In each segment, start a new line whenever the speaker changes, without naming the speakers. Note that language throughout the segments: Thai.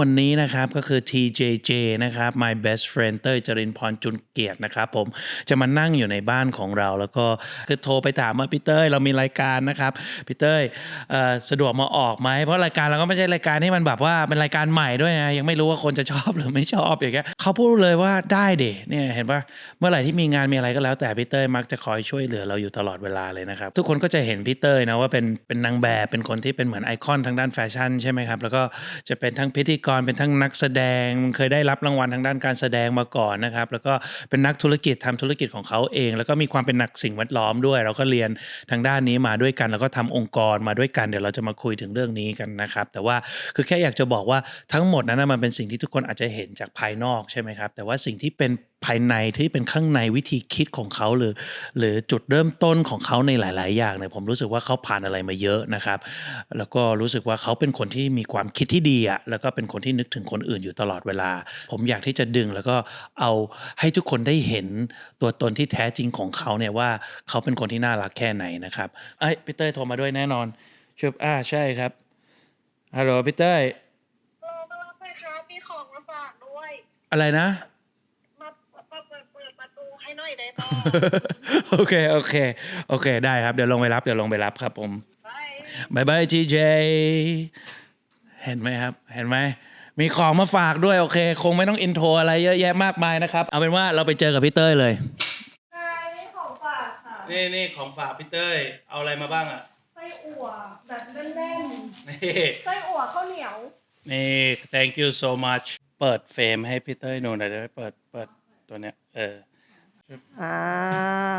วันนี้นะครับก็คือ TJJ นะครับ my best friend เต้ยจรินพรจุนเกียรตินะครับผมจะมานั่งอยู่ในบ้านของเรา แล้วก็คือโทรไปถามว่าพี่เต้ยเรามีรายการนะครับพี่เต้ยสะดวกมาออกไหมเพราะรายการเราก็ไม่ใช่รายการที่มันแบบว่าเป็นรายการใหม่ด้วยนะยังไม่รู้ว่าคนจะชอบหรือไม่ชอบอย่างเงี้ยเขาพูดเลยว่าได้เดเนี่ยเห็นปะเมื่อไหร่ที่มีงานมีอะไรก็แล้ว แต่พี่เต้ยมักจะคอยช่วยเหลือเราอยู่ตลอดเวลาเลยนะครับทุกคนก็จะเห็นพี่เต้ยนะว่าเป็นเป็นนางแบบเป็นคนที่เป็นเหมือนไอคอนทางด้านแฟชั่นใช่ไหมครับแล้วก็จะเป็นทั้งพิธีกรเป็นทั้งนักแสดงเคยได้รับรางวัลทางด้านการแสดงมาก่อนนะครับ แล้วก็เป็นนักธุรกิจทำธุรกิจของเขาเอง แล้วก็มีความเป็นนักสิ่งแวดล้อมด้วย เราก็เรียนทางด้านนี้มาด้วยกัน แล้วก็ทำองค์กรมาด้วยกันเดี๋ยวเราจะมาคุยถึงเรื่องนี้กันนะครับ แต่ว่าคือแค่อยากจะบอกว่าทั้งหมดนั้นมันเป็นสิ่งที่ทุกคนอาจจะเห็นจากภายนอกใช่ไหมครับ แต่ว่าสิ่งที่เป็นภายในที่เป็นข้างในวิธีคิดของเขาหรือ หรือจุดเริ่มต้นของเขาในหลาย ๆ อย่างเนี่ยผมรู้สึกว่าเขาผ่านอะไรมาเยอะนะครับ แล้วก็รู้สึกว่าเขาเป็นคนที่มีความคิดที่ดีอะแล้วก็เป็นคนที่นึกถึงคนอื่นอยู่ตลอดเวลา ผมอยากที่จะดึงแล้วก็เอาให้ทุกคนได้เห็นตัวตนที่แท้จริงของเขาเนี่ยว่าเขาเป็นคนที่น่ารักแค่ไหนนะครับไอ้ยพี่เต้ยโทรมาด้วยแน่นอนช่วยอ่าใช่ครับฮัลโหลพี่เต้ย
เออมารับไปครับมีของมาฝากด้วย
อะไรนะ
มาเปิดเปิดเปิดประตูให้หน่อยได้ป่ะ
โอเค โอเค โอเค ได้ครับ เดี๋ยวลงไปรับ เดี๋ยวลงไปรับครับผม
ไป
บายบายจีเจ เห็นไหมครับ เห็นไหม มีของมาฝากด้วยโอเค คงไม่ต้องอินโทรอะไรเยอะแยะมากมายนะครับ เอาเป็นว่าเราไปเจอกับพี่เต้ยเลย
ใช่นี่ของฝากค่ะ
นี่นี่ของฝากพี่เต้ย เอาอะไรมาบ้างอะ
ไส้อั่วแบบแน่น
นี่
ๆไส้อั่วข้าวเหนียว
นี่ thank you so much เปิดเฟรมให้พี่เต้ยหนูหน่อยได้ไหมเปิด เปิดตัวเนี้ย เออ
อ่า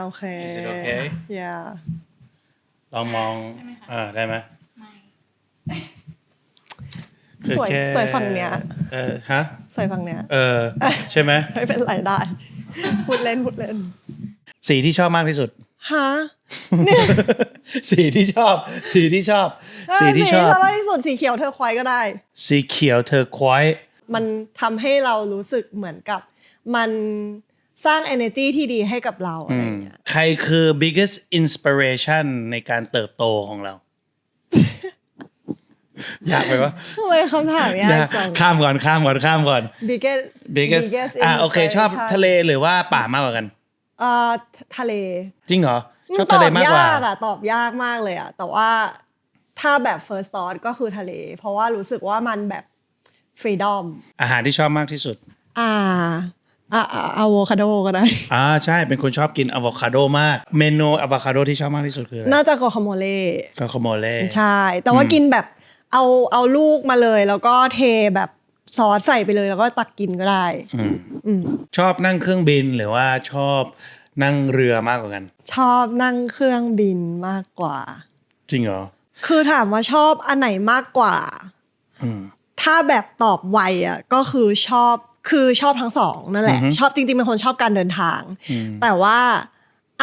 โอเค
Is it okay?
yeah
ลองมอง อ่าได้ไหม
สวย
คือแค่
สวยฝั่งเนี้ย
เออฮะ
สวยฝั่งเนี้ย
เออ ใช่ไหม
ไม่เป็นไรได้ พูดเล่นพูดเล่น
สีที่ชอบมากที่สุด
ฮะ
สีที่ชอบ สีที่ชอบ สีที่ชอบ
ชอบมากที่สุดสีเขียวเธอควายก็ได้
สีเขียวเธอควาย
มันทำให้เรารู้สึกเหมือนกับ มันสร้าง energy ที่ดีให้กับเราอะไรอย่างเงี้ย
ใครคือ biggest inspiration ในการเติบโตของเราอ ยากไปวะ
ทำไมคำถามยากจัง
ข้ามก่อนข้ามก่อนข้ามก่อน
biggest
biggest อะโอเค ชอบ
inspiration
ทะเลหรือว่าป่ามากกว่ากัน
เอ่อทะเล
จริงเหรอชอบ
ต
ทะ
อ
เล
บ
มากกว่า
ยากอะตอบยากมากเลยอะแต่ว่าถ้าแบบ first thought ก็คือทะเล เพราะว่ารู้สึกว่ามันแบบ freedom
อาหารที่ชอบมากที่สุด
อ่าอ่าอะโวคาโดก็ได้
อ่าใช่เป็นคนชอบกินอะโวคาโดมาก เมนูอะโวคาโดที่ชอบมากที่สุดคืออะไร
น่าจะโกคาโมเล่
ฟาโคโมเล่
ใช่ แต่ว่ากินแบบ เอาเอาลูกมาเลย แล้วก็เทแบบซอสใส่ไปเลยแล้วก็ตักกินก็ได้
อืม
อืม
ชอบนั่งเครื่องบินหรือว่าชอบนั่งเรือมากกว่ากัน
ชอบนั่งเครื่องบินมากกว่า
จริงเหรอ
คือถามว่าชอบอันไหนมากกว่า
อืม
ถ้าแบบตอบไวอะก็คือชอบคือชอบทั้งสองนั่นแหละ
อือฮึ
ชอบจริงๆเป็นคนชอบการเดินทาง
อืม
แต่ว่า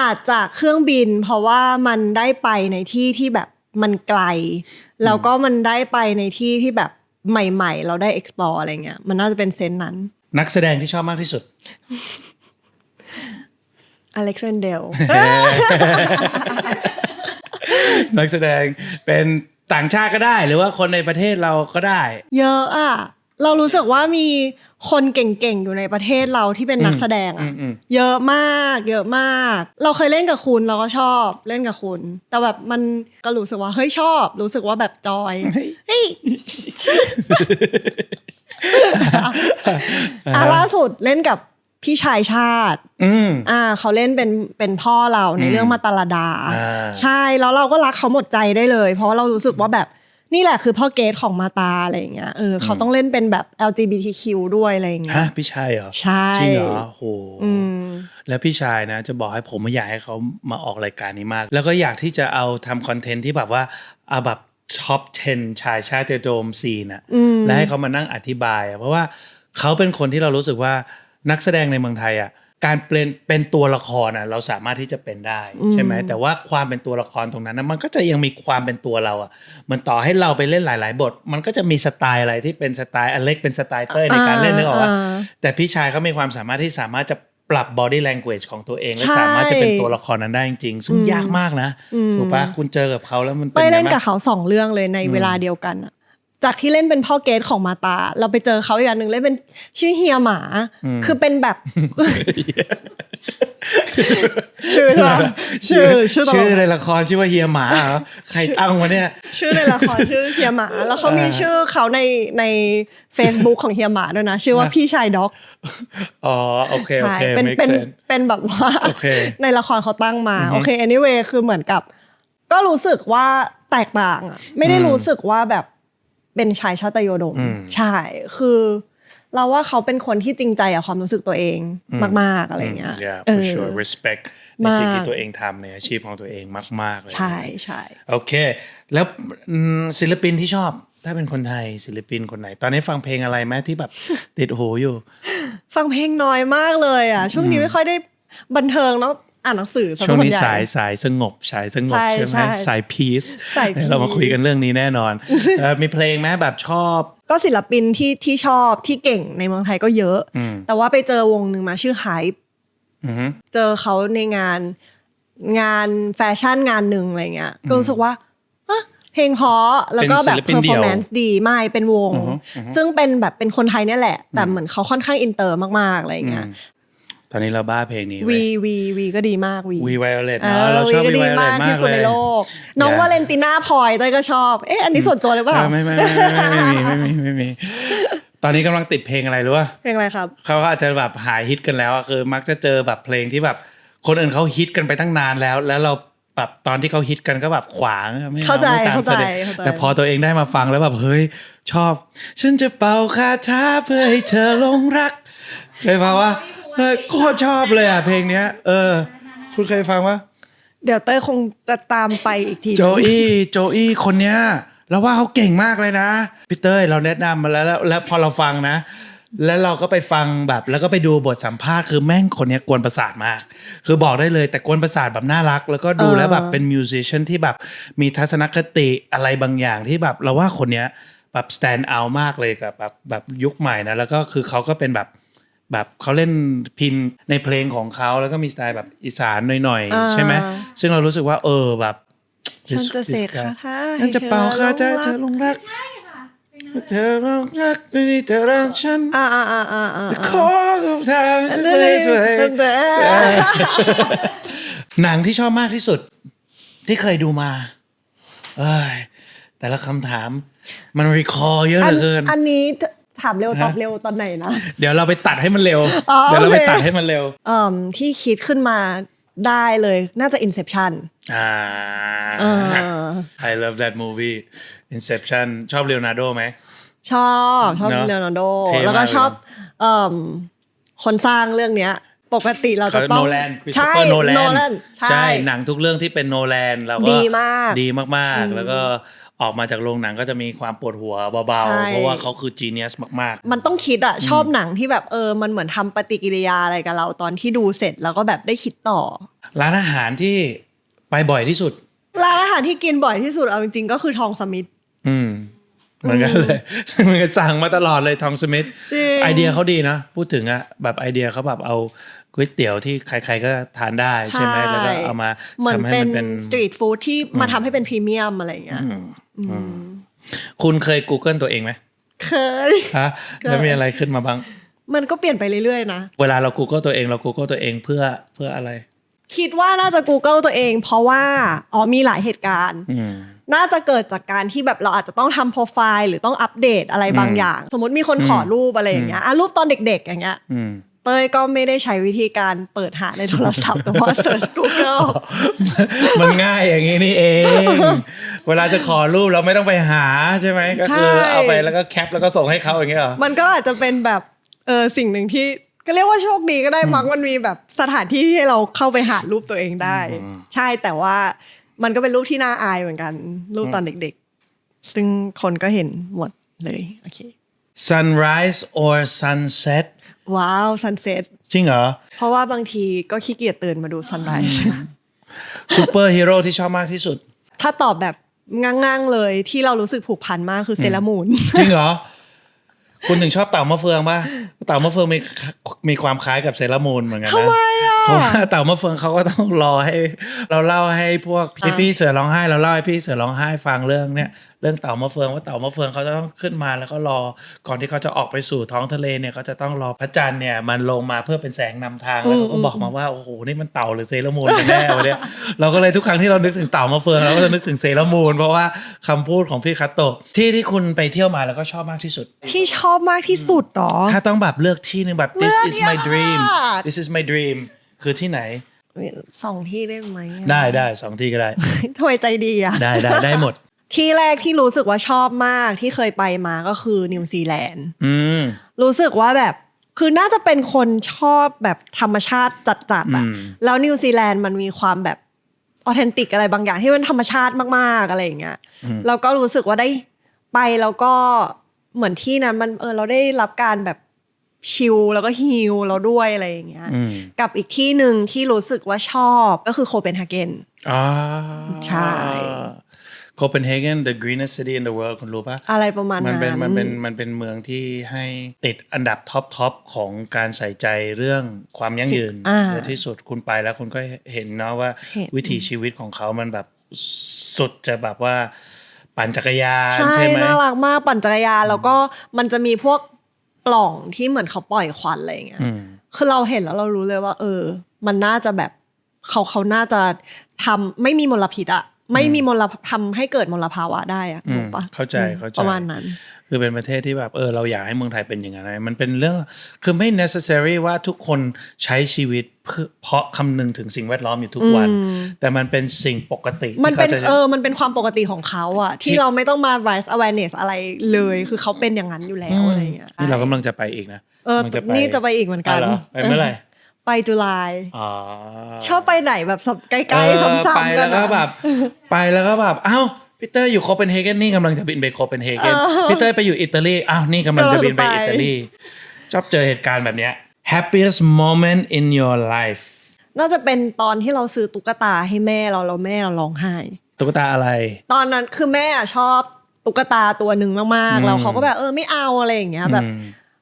อาจจะเครื่องบิน เพราะว่ามันได้ไปในที่ที่แบบ มันไกล แล้วก็มันได้ไปในที่ที่แบบใหม่ ๆ เราได้ explore อะไรเงี้ย มันน่าจะเป็นเซนส์นั้น
นักแสดงที่ชอบมากที่สุด
อเล็กซานเดล
นักแสดงเป็นต่างชาติก็ได้ หรือว่าคนในประเทศเราก็ได้
เยอะอะ เรารู้สึกว่ามีคนเก่งๆ อยู่ในประเทศเราที่เป็นนักแสดงอะ
อืมอืม
เยอะมาก เยอะมาก เราเคยเล่นกับคุณเราก็ชอบเล่นกับคุณ แต่แบบมันก็รู้สึกว่าเฮ้ยชอบ รู้สึกว่าแบบจอยเฮ้ยอะล่าสุดเล่นกับพี่ชายชาติ
อืม
อ่า เขาเล่นเป็นเป็นพ่อเราในเรื่องมาตาลาดา
อ่า
ใช่แล้วเราก็รักเขาหมดใจได้เลย เพราะว่าเรารู้สึกว่าแบบ นี่แหละคือพ่อเกตของมาตาอะไรอย่างเงี้ยเออเขาต้องเล่นเป็นแบบ LGBTQ ด้วยอะไรอย่างเงี้
ฮะ
ย
พี่ชายเหรอ
ใช่
จริงเหรอโห
อืม
แล้วพี่ชายนะ จะบอกให้ผมไม่อยากให้เขามาออกรายการนี้มาก แล้วก็อยากที่จะเอาทำคอนเทนต์ที่แบบว่าเอาแบบท็อป 10 ชายชาติโดมซีนอะ
อืม
และให้เขามานั่งอธิบายอะเพราะว่าเขาเป็นคนที่เรารู้สึกว่านักแสดงในเมืองไทยอะ การเป็นเป็นตัวละครอะเราสามารถที่จะเป็นได้ใช่ไหมแต่ว่าความเป็นตัวละครตรงนั้นนะมันก็จะยังมีความเป็นตัวเราอะเหมันต่อให้เราไปเล่นหลาย ๆ บท มันก็จะมีสไตล์อะไรที่เป็นสไตล์อเล็กเป็นสไตล์เต้ยในการเล่นนึกออกว่า
อ่า
แต่พี่ชายเขามีความสามารถที่สามารถจะปรับ body language ของตัวเองและ
ใช่
สามารถจะเป็นตัวละครนั้นได้จริงๆ ซึ่งยากมากนะ
อืม
ถูกปะคุณเจอกับเขาแล้วมัน
เต้ย
ไง
เล่น
บ้าง
กับเขาสองเรื่องเลยในเวลาเดียวกันอะ จากที่เล่นเป็นพ่อเกตของมาตา เราไปเจอเขาอีกอันหนึ่งเล่นเป็นชื่อเฮียหมา คือเป็นแบบ ชื่อใช่ปะชื่อชื่อตลก
ชื่อในละครชื่อว่าเฮียหมาเหรอใครตั้งวะเนี่ย
ชื่อในละครชื่อเฮียหมา แล้วเขามี
อ่า
ชื่อเขาในใน Facebook ของเฮียหมาด้วยนะ ชื่อว่าพี่ชายด็อก
อ๋อโอเคโอ
ใช่
เค
เป็น
make
เป็น
sense
เป็นแบบว่า
โอเค
ในละครเขาตั้งมาโอเค anyway คือเหมือนกับ ก็รู้สึกว่าแตกต่างอะไม่ได้รู้สึกว่าแบบ เป็นชายชาตยโดม
อืม
ใช่คือ เราว่าเขาเป็นคนที่จริงใจกับความรู้สึกตัวเองมาก ๆอะไรเงี้ย
yeah
เอ
for
อ
sure respect ในสิ่งที่
มาก
ตัวเองทำในอาชีพของตัวเองมากๆเลย
ใช่ใช่
โอเค แล้วอืมศิลปินที่ชอบ ถ้าเป็นคนไทยศิลปินคนไหน ตอนนี้ฟังเพลงอะไรไหมที่แบบติดหูอยู่
ฟังเพลงน้อยมากเลยอะ ช่วงนี้ไม่ค่อยได้บันเทิงเนาะ อ่านหนังสือซะ
ช่วง
ส่
นี้
ใหญ่
สายสายสงบสายสงบ
ใช่
ใช่ไหม
ใช่
สายพีซ
สาย peace
เรามาคุยกันเรื่องนี้แน่นอนเอ่อมีเพลงไหมแบบชอบ
ก็ศิลปินที่ที่ชอบที่เก่งในเมืองไทยก็เยอะ
อืม
แต่ว่าไปเจอวงหนึ่งมาชื่อ Hype
อือฮึ
เจอเขาในงานงานแฟชั่นงานหนึ่งอะไรเงี้ยก็รู้สึกว่าอะเพลงเพราะแล้วก็แบบ
เป็นศิลปินเดี่ยว
performance ดีไม่เป็นวง
อือฮึอือฮึ
ซึ่งเป็นแบบเป็นคนไทยเนี่ยแหละ แต่เหมือนเขาค่อนข้างอินเตอร์มากๆอะไรเงี้ย
ตอนนี้เราบ้าเพลงนี้
วีวีวีก็ดีมากวี
วีไวโอเลต
เอ
เนาะ
อ
เราชอบ
ก็
วี
ดี
ไวโอเล
มา
ต
ก
มา
ที่
ก
สุด
เล
ใน
ย
โลก น้อง
อย่า
วาเลนติน่าพลอยเต้ยก็ชอบ เอ๊ะอันนี้ส่วนตัวหรือเปล่า
เออไม่ไม่ไม่ไม่ไม่ไม่มีไม่มีไม่มีตอนนี้กำลังติดเพลงอะไรรู้ป่ะ
เพลงอะไรครับ
เขาอาจจะแบบหายฮิตกันแล้วอะคือมักจะเจอแบบเพลงที่แบบ คนอื่นเขาฮิตกันไปตั้งนานแล้ว แล้วเราแบบตอนที่เขาฮิตกันก็แบบขวางไม่อ
เข้าใจ
ไม่ตม
เข้าใจ
สด็จ
เข้าใจ
แต่พอตัวเองได้มาฟังแล้วแบบเฮ้ยชอบ ฉันจะเป่าคาถาเพื่อให้เธอหลงรักเคยฟังว่าเฮ้ย โคตรชอบเลยอะเพลงเนี้ย เออ คุณเคยฟังว่า
เดี๋ยวเต้ยคงจะตามไปอีกที
โจอี้โจอี้คนเนี้ยเราว่าเขาเก่งมากเลยนะพี่เต้ยเราแนะนำมาแล้วแล้วแล้วพอเราฟังนะ แล้วเราก็ไปฟังแบบ แล้วก็ไปดูบทสัมภาษณ์คือแม่งคนเนี้ยกวนประสาทมาก คือบอกได้เลยแต่กวนประสาทแบบน่ารัก แล้วก็ดูแล้วแบบเป็นมิวสิช i นที่แบบมีทัศนคติอะไรบางอย่างที่แบบเราว่าคนเนี้ยแบบ stand out มากเลยกับแบบแบบยุคใหม่นะแล้วก็คือเขาก็เป็นแบบ แบบเขาเล่นพินในเพลงของเขาแล้วก็มีสไตล์แบบอีสานหน่อย
อ่า
ๆใช่ไหมซึ่งเรารู้สึกว่าเออแบบ
ฉันจะเสก
this guy
คาถา
ฉันจะเป่าคาถาเธอลงรัก
ใช่ค่ะเป็นงาน
เธอลงรักนี่เธอรักฉัน
อ่าอ่าอ่าอ่าอ่า
ขอกับเธอฉันไม่สวยหนังที่ชอบมากที่สุด ที่เคยดูมา เอ้ยแต่ละคำถามมันรีคอเยอะ
อั
เห
น
ลือเกิน
อันนี้ ถามเร็ว
ฮะ
ตอบเร็วตอนไหนนะ
เดี๋ยวเราไปตัดให้มันเร็ว
อ๋อ
เดี๋ยวเราไป
โอเค
ตัดให้มันเร็ว
เอ่มที่คิดขึ้นมาได้เลยน่าจะ Inception
อ่า
เออ
I love that movie Inception ชอบเลโอนาร์โดไหม
ชอบ ชอบ
เนอะ
เลโอนาร์โด
เท่มาก
แล้วก็ชอบเอ่มคนสร้างเรื่องเนี้ย ปกติเราจะต้อง
โนแลน
ใช่
โนแล
โน
น
แลนใช่
หนังทุกเรื่องที่เป็นโนแลนเราก็
ดีมาก
ดีมากๆ แล้วก็ออกมาจากโรงหนังก็จะมีความปวดหัวเบา
ใช่
ๆเพราะว่าเขาคือจีเนียสมาก
มันต้องคิดอะชอบหนังที่แบบเออ มันเหมือนทำปฏิกิริยาอะไรกับเราตอนที่ดูเสร็จแล้วก็แบบได้คิดต่อ
ๆร้านอาหารที่ไปบ่อยที่สุด
ร้านอาหารที่กินบ่อยที่สุดเอาจริงๆก็คือทองสมิธ
อืม เหมือนกันเลยเหมือนกันสั่งมาตลอดเลยทองสมิธ
จริง
ไอเดียเขาดีนะ พูดถึงอะแบบไอเดียเขาแบบเอาก๋วยเตี๋ยวที่ใครๆก็ทานได้ใช่ไหมแล้วก็เอามา
เหมือน
ทำให้
เป็
มันนเป็น
สตรีทฟู้ดที่มาทำให้เป็นพรีเมียมอะไรอย่างเงี้ย
คุณเคย Google ตัวเองไหม
เคย
ฮะแล้วมีอะไรขึ้นมาบ้าง
มันก็เปลี่ยนไปเรื่อยๆนะ
เวลาเรา Google ตัวเองเรา Google ตัวเองเพื่อเพื่ออะไร
คิดว่าน่าจะ Google ตัวเอง เพราะว่าอ๋อมีหลายเหตุการณ์
อืม
น่าจะเกิดจากการที่แบบเราอาจจะต้องทำโปรไฟล์หรือต้องอัปเดตอะไรบางอย่าง สมมติมีคนขอรูปอะไรอย่างเงี้ยอะรูปตอนเด็ก ๆ อย่างเงี้ย
อืม
เต้ยก็ไม่ได้ใช้วิธีการเปิดหาในโทรศัพท์แต่ว่า search Google
มันง่ายอย่างนี้นี่เอง เวลาจะขอรูปเราไม่ต้องไปหาใช่ไหมก็คือ
ใช่
เอาไปแล้วก็แคปแล้วก็ส่งให้เขาอย่างเงี้ยเหรอ
มันก็อาจจะเป็นแบบเออสิ่งหนึ่งที่ก็เรียกว่าโชคดีก็ได้มั้งมันมีแบบสถานที่ให้เราเข้าไปหารูปตัวเองได้ ใช่แต่ว่า มันก็เป็นรูปที่น่าอายเหมือนกัน รูปตอนเด็กๆ ซึ่งคนก็เห็นหมดเลยโอเค
sunrise or sunset
ว้าว sunset
จริงเหรอ
เพราะว่าบางทีก็ขี้เกียจตื่นมาดู sunrise
ซูเปอร์ฮีโร่ที่ชอบมากที่สุด
ถ้าตอบแบบง่างๆเลยที่เรารู้สึกผูกพันมากคือเซรามูน
จริงเหรอ คุณถึงชอบเต่ามะเฟืองป่ะเต่ามะเฟืองมีมีความคล้ายกับเซรามูนเหมือนกันนะ
ทำไมอะ
เพราะว่าเต่ามะเฟืองเขาก็ต้องรอให้ เราเล่าให้พวกพี่
อะ
พี่เสือร้องไห้เราเล่าให้พี่เสือร้องไห้ฟังเรื่องเนี้ยเรื่องเต่ามะเฟืองว่าเต่ามะเฟืองเขาจะต้องขึ้นมาแล้วก็รอก่อนที่เขาจะออกไปสู่ท้องทะเลเนี่ยเขาจะต้องรอพระจันทร์เนี่ยมันลงมาเพื่อเป็นแสงนำทางแล้วเขาก็บอกมาว่าโอ้โหนี่มันเต่าหรือเซรามูนกันแน่วะเนี่ยเราก็เลยทุกครั้งที่เรานึกถึงเต่ามะเฟืองเราก็จะนึกถึงเซรามูนเพราะว่าคำพูดของพี่คัตโตะที่ที่คุณไปเที่ยวมาแล้วก็ชอบมากที่สุด
ที่ชอบมากที่สุดเหรอ
ถ้าต้องแบบเลือกที่หนึงแบบ
เลื
this
อก
is my
ยาก
dream this is my dream คือที่ไหน
สองที่ได้ไหมอะ
ได้ได้สองที่ก็ได้
ทำไมใจดีอะ
ได้ได้ได้หมด
ที่แรกที่รู้สึกว่าชอบมากที่เคยไปมาก็คือนิวซีแลนด์
อืม
รู้สึกว่าแบบคือน่าจะเป็นคนชอบแบบธรรมชาติจัดๆอะ
อืม
แล้วนิวซีแลนด์มันมีความแบบออเทนติกอะไรบางอย่างที่มันธรรมชาติมากๆอะไรอย่างเงี้ยแล้วก็รู้สึกว่าได้ไปแล้วก็ เหมือนที่นั้นมันเออเราได้รับการแบบชิลแล้วก็ฮิลเราด้วยอะไรอย่างเงี้ย
อืม
กับอีกที่หนึ่งที่รู้สึกว่าชอบก็คือโคเปนฮาเกน
อ่า
ใช่
โคเปนเฮเกน the greenest city in the world คุณรู้ปะ
อะไรประมาณ
มัน
นั้น
เป็นมันเป็นมันเป็นเมืองที่ให้ติดอันดับท็อปท็อปของการใส่ใจเรื่องความยั่งยืน
อ่า
เยอะที่สุดคุณไปแล้วคุณก็เห็นเนาะว่า
เห็น
วิถีชีวิตของเขามันแบบสุดจะแบบว่า ปั่นจักรยาน
ใช่
ใช่ไหม
น่ารักมากปั่นจักรยานแล้วก็มันจะมีพวกปล่องที่เหมือนเขาปล่อยควันอะไรอย่างเงี้ย
อืม
คือเราเห็นแล้วเรารู้เลยว่า เออ มันน่าจะแบบเขาเขาน่าจะทำไม่มีมลพิษอะ ไม่มีมลทำให้เกิดมลภาวะได้อะ
อืม
ถูกปะ
เข้าใจ
อืม
เข้าใจ
ประมาณนั้น
คือเป็นประเทศที่แบบเออเราอยากให้เมืองไทยเป็นอย่างนั้นนะมันเป็นเรื่องคือไม่ necessary ว่าทุกคนใช้ชีวิตเพื่อเพราะคำนึงถึงสิ่งแวดล้อมอยู่ทุกวัน
อืม
แต่มันเป็นสิ่งปกติ
มันเป็น
ที่ขาจะ
เออมันเป็นความปกติของเขาอะที่เราไม่ต้องมา raise awareness อะไรเลย คือเขาเป็นอย่างนั้นอยู่แล้วอะไรอย่างเงี้ย
นี่เรากำลังจะไปอีกนะ
เออ
มันจะไป
นี่จะไปอีกเหมือนกัน
อะเหรอไปเมื่อไหร่
ไปจุลาย
อ๋อ
ชอบไปไหนแบบสับใก
เอ
ล้
อ
ๆซ้ำๆ
ไป
กั
แล้
น
วก็
อะ
แบบไปแล้วก็แบบอ้าวพีเตอร์อยู่โคเปนเฮเกนนี่กำลังจะบินไปโคเปนเฮเกนพีเตอร์ไปอยู่อิตาลีอ้าวนี่กำลังจะบินไปอิตาลีชอบเจอเหตุการณ์แบบเนี้ย happiest moment in your life
น่าจะเป็นตอนที่เราซื้อตุ๊กตาให้แม่เราแล้วแม่เราร้องไห้
ตุ๊กตาอะไร
ตอนนั้นคือแม่อะชอบตุ๊กตาตัวหนึ่งมาก
อืม
ๆแล้วเขาก็แบบเออไม่เอาอะไรอย่างเงี้ยแบบ
อื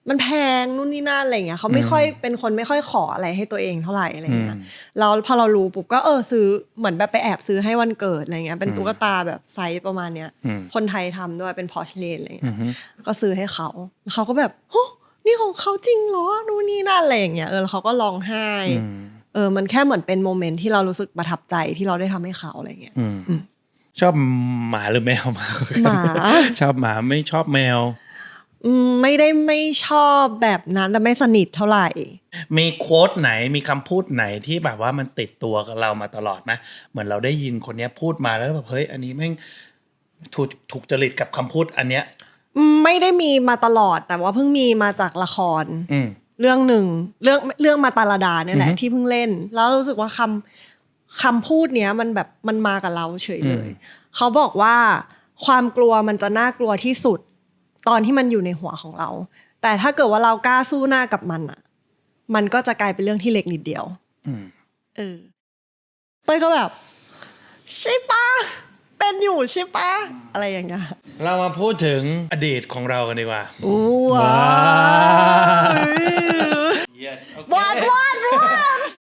ม
มันแพงนู่นนี่นั่นอะไรอย่างเงี้ยเขาไม่ค่อยเป็นคนไม่ค่อยขออะไรให้ตัวเองเท่าไหร่อะไรอย่างเงี้ย
อืม
แล้วพอเรารู้ปุ๊บก็เออซื้อเหมือนแบบไปแอบซื้อให้วันเกิดอะไรเงี้ยเป็นตุ๊กตาแบบไซส์ประมาณเนี้ย
อืม
คนไทยทำด้วยเป็นพอชเลนอะไร
อื
เงี้
อยฮึ
ก็ซื้อให้เขาเขาก็แบบโอ้นี่ของเขาจริงเหรอนู่นนี่นั่นอะไรอย่างเงี้ยเออแล้วเขาก็ร้องไห้
อืม
เออ มันแค่เหมือนเป็นโมเมนต์ที่เรารู้สึกประทับใจที่เราได้ทำให้เขาอะไรเงี้ย
อืมชอบหมาหรือแมวมากกว่กัน
หมา
ชอบหมาไม่ชอบแมว
อืม ไม่ได้ไม่ชอบแบบนั้นแต่ไม่สนิทเท่าไหร่
มีโค้ดไหนมีคำพูดไหนที่แบบว่ามันติดตัวกับเรามาตลอดไหมเหมือนเราได้ยินคนเนี้ยพูดมาแล้วแบบเฮ้ยอันนี้แม่งถูกถูกจริตกับคำพูดอันเนี้ย
อืมไม่ได้มีมาตลอดแต่ว่าเพิ่งมีมาจากละคร
อืม
เรื่องหนึ่งเรื่องเรื่องมาตาลาดาเนี่ยแหละ
อือฮึ
ที่เพิ่งเล่น แล้วรู้สึกว่าคำคำพูดเนี้ยมันแบบมันมากับเราเฉยเลย
อืม
เขาบอกว่าความกลัวมันจะน่ากลัวที่สุด ตอนที่มันอยู่ในหัวของเรา แต่ถ้าเกิดว่าเรากล้าสู้หน้ากับมันอะมันก็จะกลายเป็นเรื่องที่เล็กนิดเดียว
อืม
เออเต้ยก็แบบ ใช่ปะเป็นอยู่ใช่ปะอะไรอย่างเงี้ย
เรามาพูดถึงอดีตของเรากันดีกว่า
อู้ว้าว
yes
วาดวาดวาด